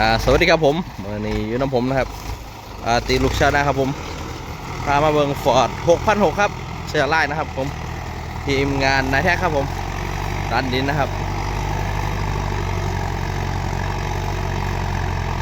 อ่าสวัสดีครับผมวันนี้อยู่น้ำผมนะครับอ่าตีลูกชานะครับผมพามาเบิงฟอร์ด6,600ครับเสื้อลายนะครับผมทีมงานนายแท้ครับผมดันดินนะครับ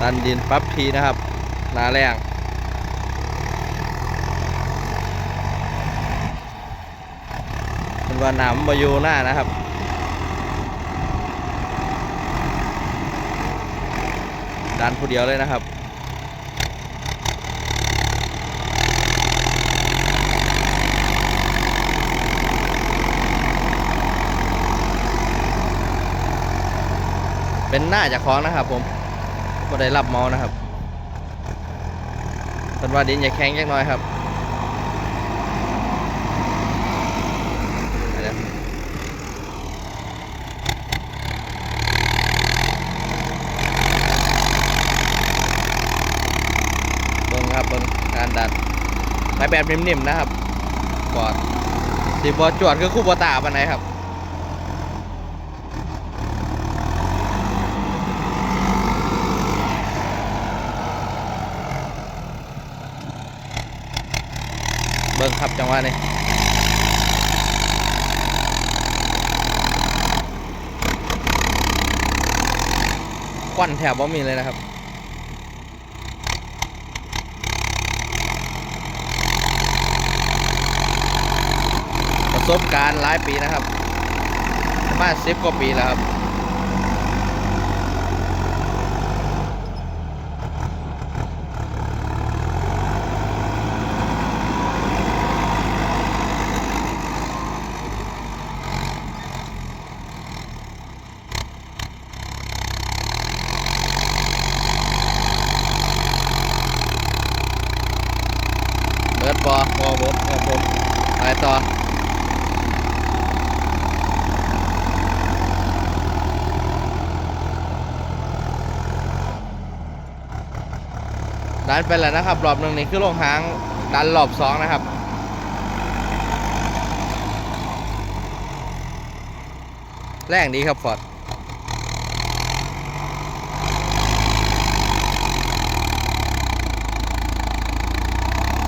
ดันดินปั๊บพีนะครับนาแรงเป็นว่าน้ำมาอยู่หน้านะครับ ดันผู้เดียวเลยนะครับเป็นหน้าจากคลองนะครับ ผมก็ได้รับเมานะครับเป็นว่าดินอย่าแข็งจักหน่อยครับเดี๋ยวเบิ้งครับเบิ้งการดัน ไปแบบนิ่มๆนะครับกอดสีบอจวดคือคู่บอตาปันไหนครับเบิ้งครับจังหวะนี้ควันแถบบ่มีเลยนะครับ ประ สบการณ์หลายปีนะครับประมาณสิบกว่าปีแล้วครับเบิดบอพอบดครับผมไปต่อ ดันไปแล้วนะครับรอบหนึ่งนี่คือลงหางดันรอบสองนะครับแรงดีครับฟอร์ด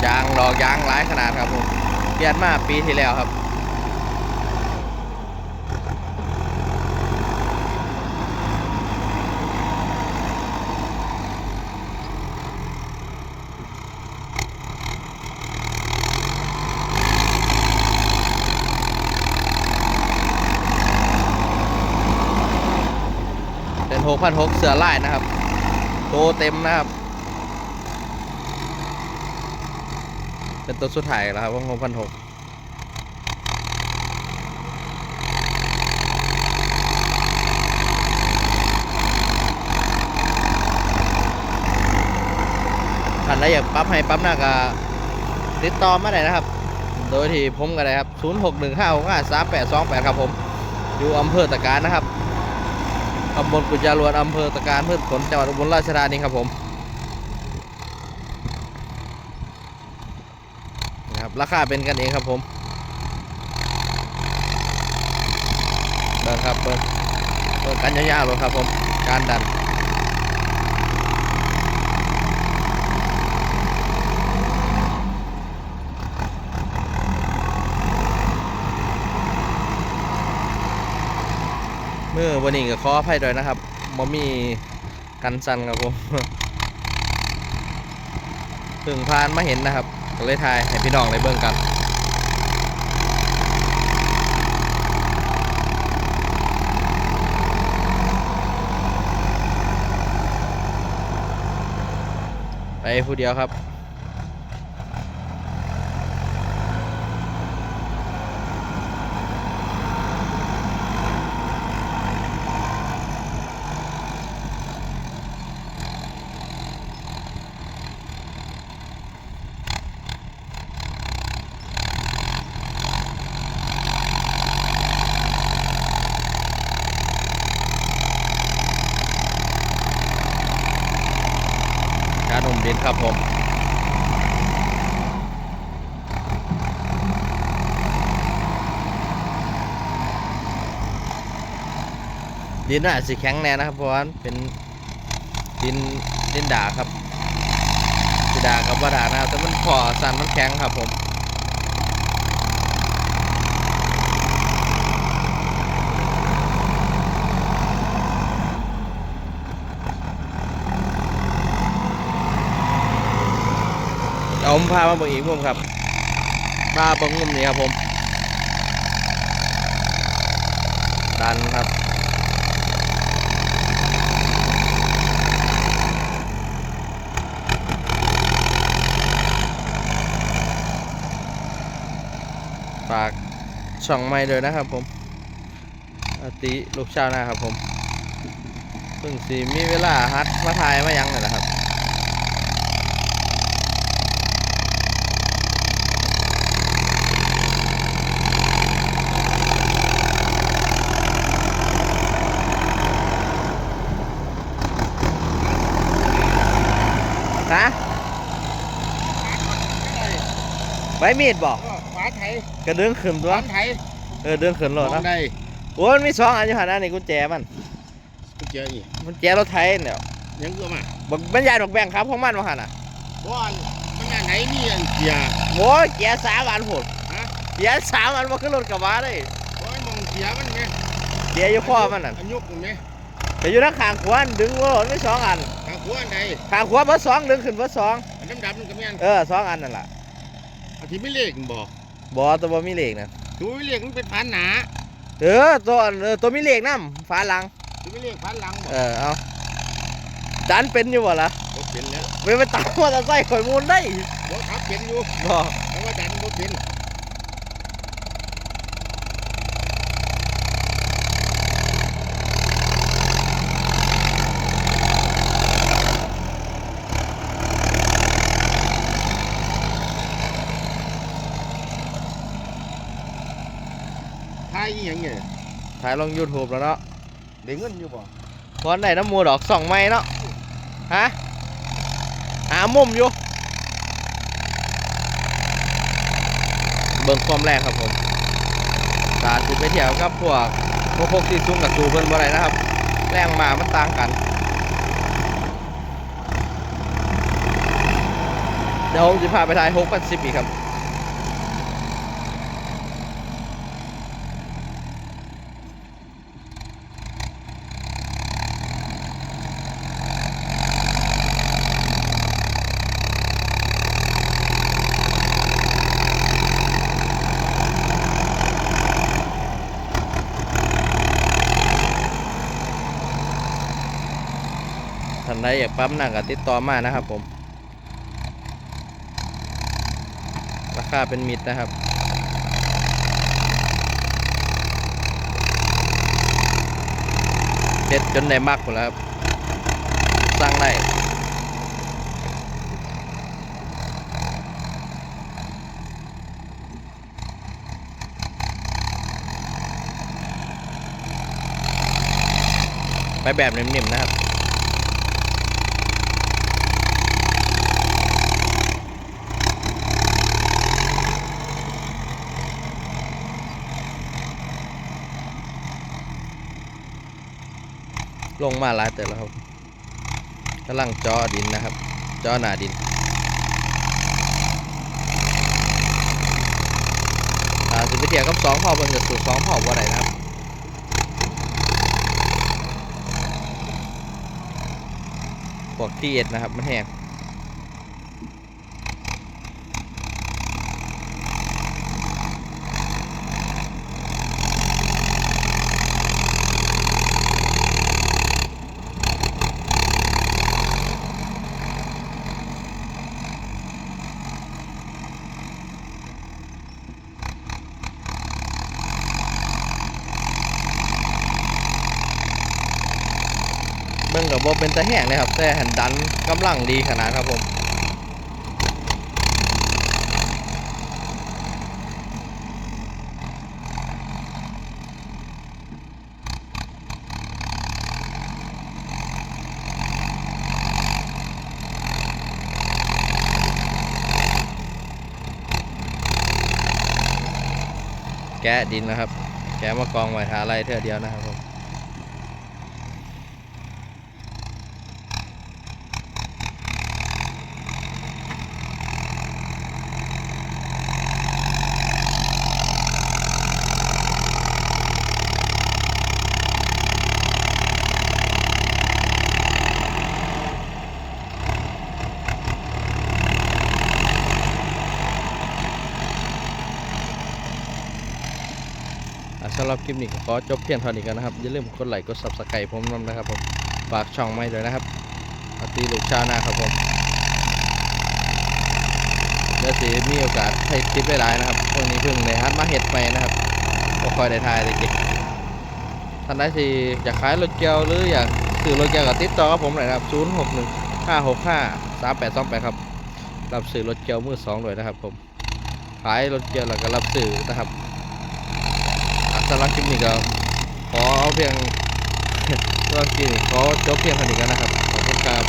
ยางดอกยางหลายขนาดครับผมเปลี่ยนมาปีที่แล้วครับ กพันหกเสือลายนะครับ โตเต็มนะครับ เป็นตัวสุดท้ายแล้วครับว่าหกพันหกท่านใดอยากปั๊บให้ปั๊บหน้าก็ติดต่อมาได้นะครับ โดยที่ผมก็ได้ครับ 0 6 1 5 6 5 3 8 2 8 ครับผม อยู่อำเภอตะการนะครับ ตำบลกุญจารวนอำเภอตะการพืชผลจังหวัดอุบลราชธานีครับผมนะครับราคาเป็นกันเองครับผมเดินครับเปิดเปิดกันยาวๆเลยครับผมการดัน อวันนี้ก็ขออภัยด้วยนะครับมมีกันสันครับผมเพิ่งผ่านมาเห็นนะครับก็เลยถ่ายให้พี่น้องได้เบิ่งกันไปผู้เดียวครับ การอุ่มดินครับผม ดินน่าสิแข็งแน่นะครับ เพราะว่าเป็นดินดินด่าครับดินด่ากับว่าดานะครับแต่มันขอสั่นมันแข็งครับผมเอาผมพามาเบิ่งอีกมุมครับพาเบิ่งมุมนี้ครับผม ดันครับ ฝากช่องใหม่ด้วยนะครับผมอติลูกชาวนาครับผมเพิ่งสีมีเวลาฮัดมาถ่ายมายังเลยนะครับฮะใบมีดบอก กระเดื่องขึ้นขตัววาไทยเออเดื่องขึ้นรถมอเนาะงได้โอ้ยมันมีสองอันอยู่หันอันนี้กุญแจมัน กูเจออีกกุญแจรถไถเนี่ยยังกูมาบักบรรยายดอกแบ่งครับของมันมาหันอะบอนมันอันไหนนี่อันเกียร์ โอ้ยเกียร์สามอันผุดฮะ เกียร์สามอันมาขึ้นรถกระบะเลยบอยมองเกียร์มันไหมเกียร์อยู่ข้อมันน่ะอันยุกมันไหมแต่อยู่นักขางขวานดึงรถไม่สองอัน ทางขวาอันใดขางขวาเบอร์สองดึงขึ้นเบอร์สองอันดำดำๆมันก็แม่นเออสองอันนั่นแหละอันที่ไม่เลขบอก บอตัวบอมีเหล็กนะดูไม่เลขมันเป็นพันหนาเออตัวอันเออตัวมีเหล็กน้ำฝาหลังดูไม่เลขพันหลังบอกเออเอาจันเป็นอยู่บ่ล่ะบ่เป็นแล้วไม่ไปตามมอเตอร์ไซค์ข่อยมูลได้บ่ขับเป็นอยู่บ่เพราะว่าดันบ่เป็น ทายอีหยังเนี่ย ถ่ายลง YouTube แล้วเนาะได้เงินอยู่บ่พอนได้น้ำมูดอกสองไม้เนาะฮะหามุมอยู่ เบิ่งความแรงครับผมตาสิไปเที่ยวกับพวกพวกพวกที่ซุ้มกับสูเพิ่นบ่ได้นะครับ แรงมามันต่างกัน เดี๋ยวผมจะพาไปถ่าย6 0 10อีกครับ นใดอยากปั๊มหนักก็ติดต่อมานะครับผม ราคาเป็นมิตรนะครับเด็ดจนได้มากหมดแล้วครับ สร้างได้ไปแบบนิ่มๆนะครับ ลงมาหลายเติบแล้วครับกำลังจอดินนะครับ จอหนาดินอ่าสิบเทียกับสองเผ่าเบิ่งกับสูตรสองเผ่าบ่ได้นะครับพวกที่เอ็ดนะครับมันแห้ง เบิ่งกับบ่เป็นตะแห้งเลยครับแต่หันดันกำลังดีขนาดครับผมแกะดินนะครับ แกะมากองไว้หาอะไรเท่าเดียวนะครับผม สำหรับคลิปนี้ก็ขอจบเพียงเท่านี้กันนะครับ อย่าลืมกดไลค์กด subscribe ผมนำนะครับผม ฝากช่องไม่ด้วยนะครับอตีลูกชาวนาครับผมเดี๋ยวสิมีโอกาสให้คลิปหลายๆนะครับวงนี้เพิ่งในฮัทมาเห็ดไปนะครับก็คอยได้ทายได้เก็บท่านใดที่อยากขายรถเกียวหรืออยากซื้อรถเกียวก็ติดต่อกับผมเลยนะครับ 0 6 1 5 6 5 3 8 2 8 ครับ รับซื้อรถเกียวมือสองด้วยนะครับผม ขายรถเกียวแล้วก็รับซื้อนะครับ สำหรับคลิปนี้ก็ขอเอาเพียงสำหรับคลิปนี้ขอจบเพียงเท่านี้กันนะครับ ขอบ